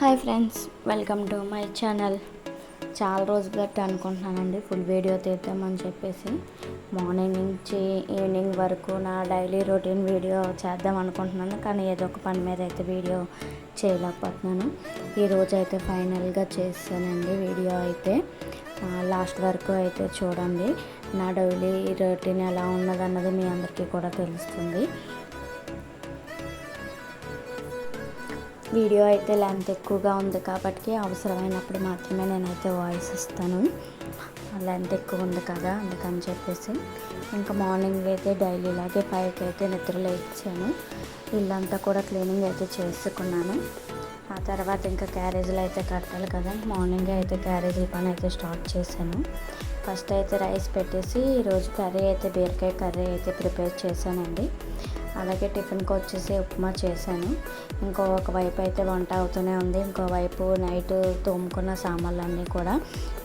Hi friends welcome to my channel. చాలా రోజులు బట్టి అనుకుంటున్నానండి ఫుల్ వీడియో తీద్దామని చెప్పేసి. మార్నింగ్ నుంచి ఈవినింగ్ వరకు నా డైలీ రొటీన్ వీడియో చేద్దాం అనుకుంటున్నాను కానీ ఏదో ఒక పని మీద అయితే వీడియో చేయలేకపోతున్నాను. ఈరోజు అయితే ఫైనల్గా చేస్తానండి వీడియో అయితే. లాస్ట్ వరకు అయితే చూడండి నా డైలీ రొటీన్ ఎలా ఉన్నదన్నది మీ అందరికీ కూడా తెలుస్తుంది. వీడియో అయితే లెంత్ ఎక్కువగా ఉంది కాబట్టి అవసరమైనప్పుడు మాత్రమే నేనైతే వాయిస్ ఇస్తాను. లెంత్ ఎక్కువ ఉంది కదా అందుకని చెప్పేసి. ఇంకా మార్నింగ్ అయితే డైలీ ఇలాగే పైకి అయితే నిద్రలో ఇచ్చాను ఇల్లంతా కూడా క్లీనింగ్ అయితే చేసుకున్నాను. ఆ తర్వాత ఇంకా క్యారేజీలు అయితే కట్టాలి కదా మార్నింగే అయితే క్యారేజీల పని అయితే స్టార్ట్ చేశాను. ఫస్ట్ అయితే రైస్ పెట్టేసి ఈరోజు కర్రీ అయితే బీరకాయ కర్రీ అయితే ప్రిపేర్ చేశానండి. అలాగే టిఫిన్కి వచ్చేసి ఉప్మా చేశాను. ఇంకో ఒక వైపు అయితే వంట అవుతూనే ఉంది. ఇంకోవైపు నైట్ తోముకున్న సామాన్లన్నీ కూడా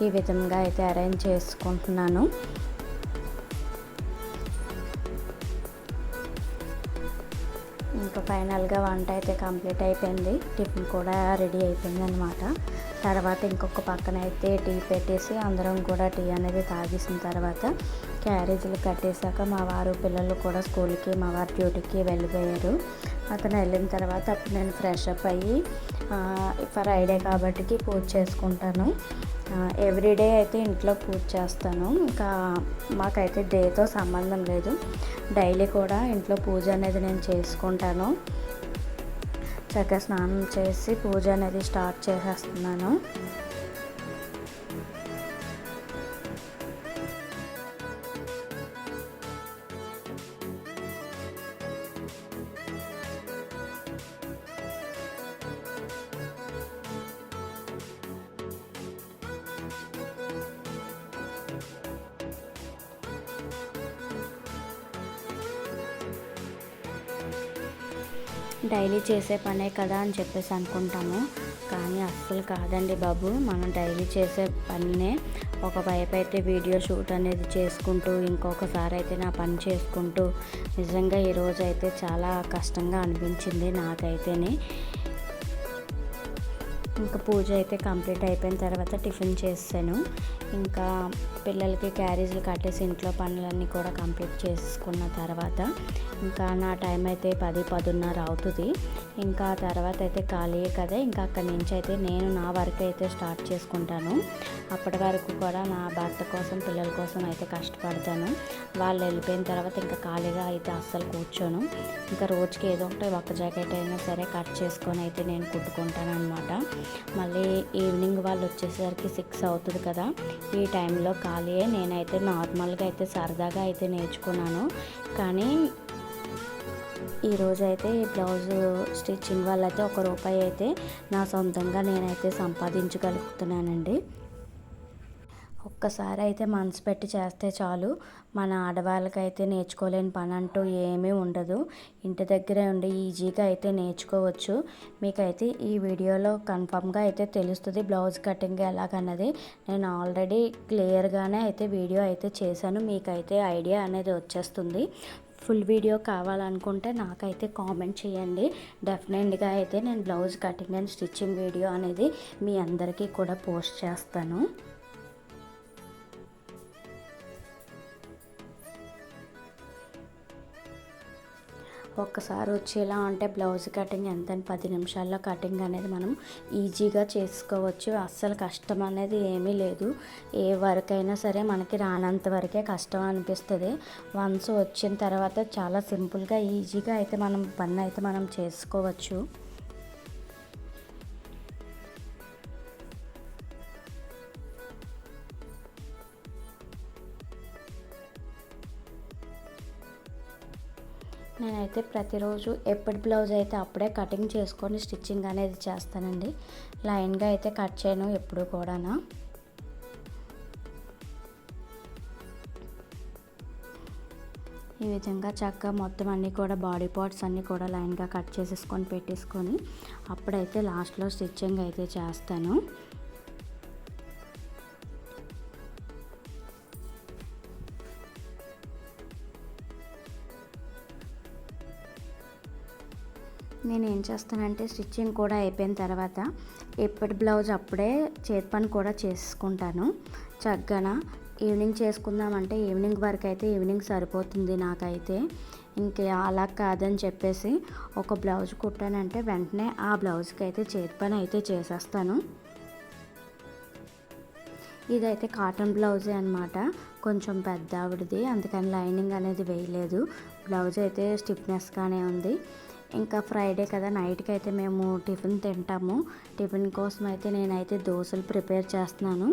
ఈ విధంగా అయితే అరేంజ్ చేసుకుంటున్నాను. ఇంకా ఫైనల్గా వంట అయితే కంప్లీట్ అయిపోయింది. టిఫిన్ కూడా రెడీ అయిపోయింది అనమాట తర్వాత ఇంకొక పక్కన అయితే టీ పెట్టేసి అందరం కూడా టీ అనేది తాగేసిన తర్వాత క్యారేజీలు కట్టేశాక మా వారు పిల్లలు కూడా స్కూల్కి మా వారి డ్యూటీకి వెళ్ళిపోయారు. అతను వెళ్ళిన తర్వాత అప్పుడు నేను ఫ్రెష్ అప్ అయ్యి ఫ్రైడే కాబట్టి పూజ చేసుకుంటాను. ఎవ్రీడే అయితే ఇంట్లో పూజ చేస్తాను. ఇంకా మాకైతే డేతో సంబంధం లేదు. డైలీ కూడా ఇంట్లో పూజ అనేది నేను చేసుకుంటాను. చక్కగా స్నానం చేసి పూజ అనేది స్టార్ట్ చేసేస్తున్నాను. డైలీ చేసే పనే కదా అని చెప్పేసి అనుకుంటాము. కానీ అస్సలు కాదండి బాబు. మనం డైలీ చేసే పనినే ఒక వైపు అయితే వీడియో షూట్ అనేది చేసుకుంటూ ఇంకొకసారి అయితే నా పని చేసుకుంటూ నిజంగా ఈరోజు అయితే చాలా కష్టంగా అనిపించింది నాకైతేనే. ఇంకా పూజ అయితే కంప్లీట్ అయిపోయిన తర్వాత టిఫిన్ చేసాను ఇంకా పిల్లలకి క్యారేజీలు కట్టేసి ఇంట్లో పనులన్నీ కూడా కంప్లీట్ చేసుకున్న తర్వాత ఇంకా నా టైం అయితే పది పదున్నర అవుతుంది. ఇంకా తర్వాత అయితే ఖాళీ కదా ఇంకా అక్కడి నుంచి అయితే నేను నా వర్క్ అయితే స్టార్ట్ చేసుకుంటాను. అప్పటి వరకు కూడా నా భర్త కోసం పిల్లల కోసం అయితే కష్టపడతాను. వాళ్ళు వెళ్ళిపోయిన తర్వాత ఇంకా ఖాళీగా అయితే అస్సలు కూర్చోను. ఇంకా రోజుకి ఏదో ఒకటి ఒక జాకెట్ అయినా సరే కట్ చేసుకొని అయితే నేను కుట్టుకుంటాను అనమాట మళ్ళీ ఈవినింగ్ వాళ్ళు వచ్చేసరికి సిక్స్ అవుతుంది కదా ఈ టైంలో ఖాళీయే నేనైతే నార్మల్గా అయితే సరదాగా అయితే నేర్చుకున్నాను. కానీ ఈరోజు అయితే ఈ బ్లౌజ్ స్టిచ్చింగ్ వల్ల అయితే ఒక రూపాయి అయితే నా సొంతంగా నేనైతే సంపాదించగలుగుతున్నానండి. ఒక్కసారి అయితే మనసు పెట్టి చేస్తే చాలు. మన ఆడవాళ్ళకైతే నేర్చుకోలేని పని అంటూ ఏమీ ఉండదు. ఇంటి దగ్గరే ఉండి ఈజీగా అయితే నేర్చుకోవచ్చు. మీకైతే ఈ వీడియోలో కన్ఫామ్గా అయితే తెలుస్తుంది బ్లౌజ్ కటింగ్ ఎలాగన్నది. నేను ఆల్రెడీ క్లియర్గానే అయితే వీడియో అయితే చేశాను. మీకైతే ఐడియా అనేది వచ్చేస్తుంది. ఫుల్ వీడియో కావాలనుకుంటే నాకైతే కామెంట్ చేయండి. డెఫినెట్గా అయితే నేను blouse cutting and stitching video అనేది మీ అందరికీ కూడా పోస్ట్ చేస్తాను. ఒక్కసారి వచ్చేలా అంటే బ్లౌజ్ కటింగ్ ఎంత పది నిమిషాల్లో కటింగ్ అనేది మనం ఈజీగా చేసుకోవచ్చు. అస్సలు కష్టం అనేది ఏమీ లేదు. ఏ వర్క్ అయినా సరే మనకి రానంత వరకే కష్టం అనిపిస్తుంది. వన్స్ వచ్చిన తర్వాత చాలా సింపుల్గా ఈజీగా అయితే మనం పని అయితే మనం చేసుకోవచ్చు. నేనైతే ప్రతిరోజు ఎప్పటి బ్లౌజ్ అయితే అప్పుడే కటింగ్ చేసుకొని స్టిచ్చింగ్ అనేది చేస్తానండి. లైన్గా అయితే కట్ చేయను ఎప్పుడు కూడా ఈ విధంగా చక్కగా మొత్తం అన్నీ కూడా బాడీ పార్ట్స్ అన్నీ కూడా లైన్గా కట్ చేసేసుకొని పెట్టేసుకొని అప్పుడైతే లాస్ట్లో స్టిచ్చింగ్ అయితే చేస్తాను. నేను ఏం చేస్తానంటే స్టిచ్చింగ్ కూడా అయిపోయిన తర్వాత ఎప్పటి బ్లౌజ్ అప్పుడే చేతి పని కూడా చేసుకుంటాను. చక్కగా ఈవినింగ్ చేసుకుందామంటే ఈవినింగ్ వరకు అయితే ఈవినింగ్ సరిపోతుంది నాకైతే. ఇంకే అలా కాదని చెప్పేసి ఒక బ్లౌజ్ కుట్టానంటే వెంటనే ఆ బ్లౌజ్కి అయితే చేతి పని అయితే చేసేస్తాను. ఇదైతే కాటన్ బ్లౌజే అనమాట కొంచెం పెద్ద ఆవిడది అందుకని లైనింగ్ అనేది వేయలేదు. బ్లౌజ్ అయితే స్టిఫ్నెస్గానే ఉంది. ఇంకా ఫ్రైడే కదా నైట్కి అయితే మేము టిఫిన్ తింటాము. టిఫిన్ కోసం అయితే నేనైతే దోశలు ప్రిపేర్ చేస్తున్నాను.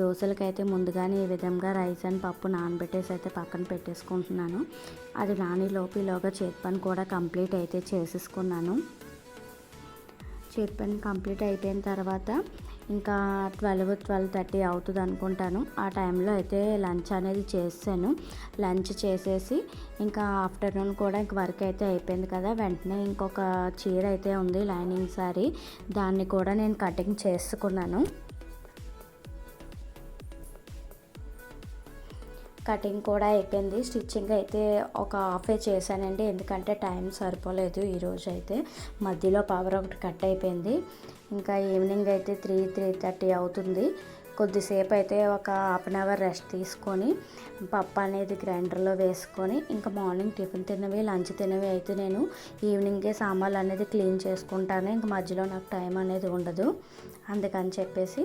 దోశలకి అయితే ముందుగానే ఈ విధంగా రైస్ అండ్ పప్పు నానబెట్టేసి అయితే పక్కన పెట్టేసుకుంటున్నాను. అది నాని లోపులోగా చేతి పని కూడా కంప్లీట్ అయితే చేసేసుకున్నాను. చేతి పని కంప్లీట్ అయిపోయిన తర్వాత ఇంకా ట్వెల్వ్ ట్వెల్వ్ థర్టీ అవుతుంది అనుకుంటాను. ఆ టైంలో అయితే లంచ్ అనేది చేసాను లంచ్ చేసేసి ఇంకా ఆఫ్టర్నూన్ కూడా ఇంక వర్క్ అయితే అయిపోయింది కదా. వెంటనే ఇంకొక చీర అయితే ఉంది లైనింగ్ సారీ దాన్ని కూడా నేను కటింగ్ చేసుకున్నాను. కటింగ్ కూడా అయిపోయింది. స్టిచ్చింగ్ అయితే ఒక హాఫే చేశానండి. ఎందుకంటే టైం సరిపోలేదు ఈరోజు అయితే మధ్యలో పవర్ ఒకటి కట్ అయిపోయింది. ఇంకా ఈవినింగ్ అయితే త్రీ త్రీ థర్టీ అవుతుంది. కొద్దిసేపు అయితే ఒక హాఫ్ అన్ అవర్ రెస్ట్ తీసుకొని పప్పు అనేది గ్రైండర్లో వేసుకొని ఇంకా మార్నింగ్ టిఫిన్ తినవి లంచ్ తినవి అయితే నేను ఈవినింగే సామాన్లు అనేది క్లీన్ చేసుకుంటాను. ఇంకా మధ్యలో నాకు టైం అనేది ఉండదు. అందుకని చెప్పేసి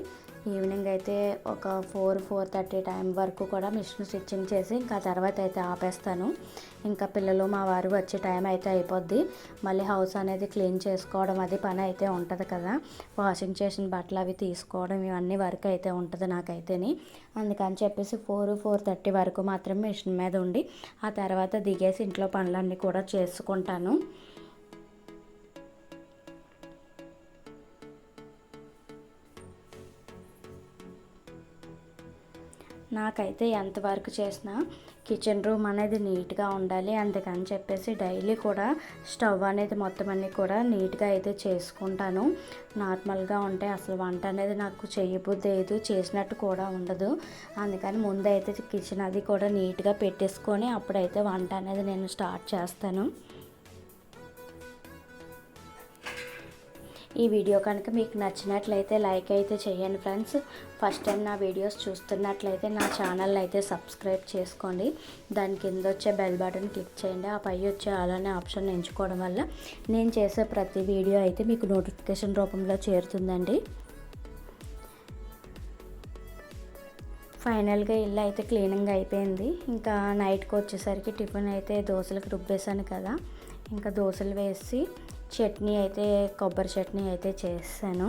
ఈవినింగ్ అయితే ఒక ఫోర్ ఫోర్ థర్టీ టైం వరకు కూడా మిషన్ స్టిచ్చింగ్ చేసి ఇంకా తర్వాత అయితే ఆపేస్తాను. ఇంకా పిల్లలు మా వారు వచ్చే టైం అయితే అయిపోద్ది. మళ్ళీ హౌస్ అనేది క్లీన్ చేసుకోవడం అది పని అయితే ఉంటుంది కదా. వాషింగ్ చేసిన బట్టలు అవి తీసుకోవడం ఇవన్నీ వర్క్ అయితే ఉంటుంది నాకైతేని. అందుకని చెప్పేసి ఫోర్ ఫోర్ థర్టీ వరకు మాత్రం మిషన్ మీద ఉండి ఆ తర్వాత దిగేసి ఇంట్లో పనులన్నీ కూడా చేసుకుంటాను. నాకైతే ఎంత వర్క్ చేసినా కిచెన్ రూమ్ అనేది నీట్గా ఉండాలి. అందుకని చెప్పేసి డైలీ కూడా స్టవ్ అనేది మొత్తం అన్నీ కూడా నీట్గా అయితే చేసుకుంటాను. నార్మల్గా ఉంటే అసలు వంట అనేది నాకు చేయబుద్ధి లేదు చేసినట్టు కూడా ఉండదు. అందుకని ముందైతే కిచెన్ అది కూడా నీట్గా పెట్టేసుకొని అప్పుడైతే వంట అనేది నేను స్టార్ట్ చేస్తాను. ఈ వీడియో కనుక మీకు నచ్చినట్లయితే లైక్ అయితే చేయండి ఫ్రెండ్స్. ఫస్ట్ టైం నా వీడియోస్ చూస్తున్నట్లయితే నా ఛానల్ అయితే సబ్స్క్రైబ్ చేసుకోండి. దాని కింద వచ్చే బెల్ బటన్ క్లిక్ చేయండి. ఆ పై వచ్చే అలానే ఆప్షన్ ఎంచుకోవడం వల్ల నేను చేసే ప్రతి వీడియో అయితే మీకు నోటిఫికేషన్ రూపంలో చేరుతుందండి. ఫైనల్గా ఇల్లు అయితే క్లీనింగ్ అయిపోయింది. ఇంకా నైట్కి వచ్చేసరికి టిఫిన్ అయితే దోశలకు రుబ్బేశాను కదా. ఇంకా దోశలు వేసి చట్నీ అయితే కొబ్బరి చట్నీ అయితే చేస్తాను.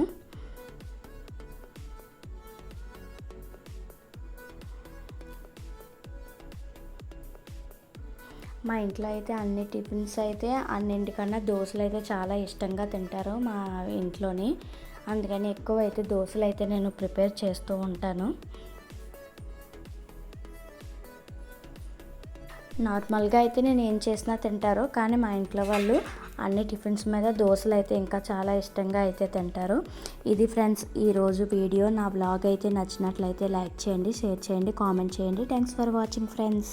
మా ఇంట్లో అయితే అన్ని టిఫిన్స్ అయితే అన్నింటికన్నా దోశలు అయితే చాలా ఇష్టంగా తింటారు మా ఇంట్లోని. అందుకని ఎక్కువ అయితే దోశలు అయితే నేను ప్రిపేర్ చేస్తూ ఉంటాను. నార్మల్గా అయితే నేను ఏం చేసినా తింటారు. కానీ మా ఇంట్లో వాళ్ళు అన్ని టిఫిన్స్ మీద దోశలు అయితే ఇంకా చాలా ఇష్టంగా అయితే తింటారు. ఇది ఫ్రెండ్స్ ఈరోజు వీడియో. నా బ్లాగ్ అయితే నచ్చినట్లయితే లైక్ చేయండి షేర్ చేయండి కామెంట్ చేయండి. Thanks for watching friends.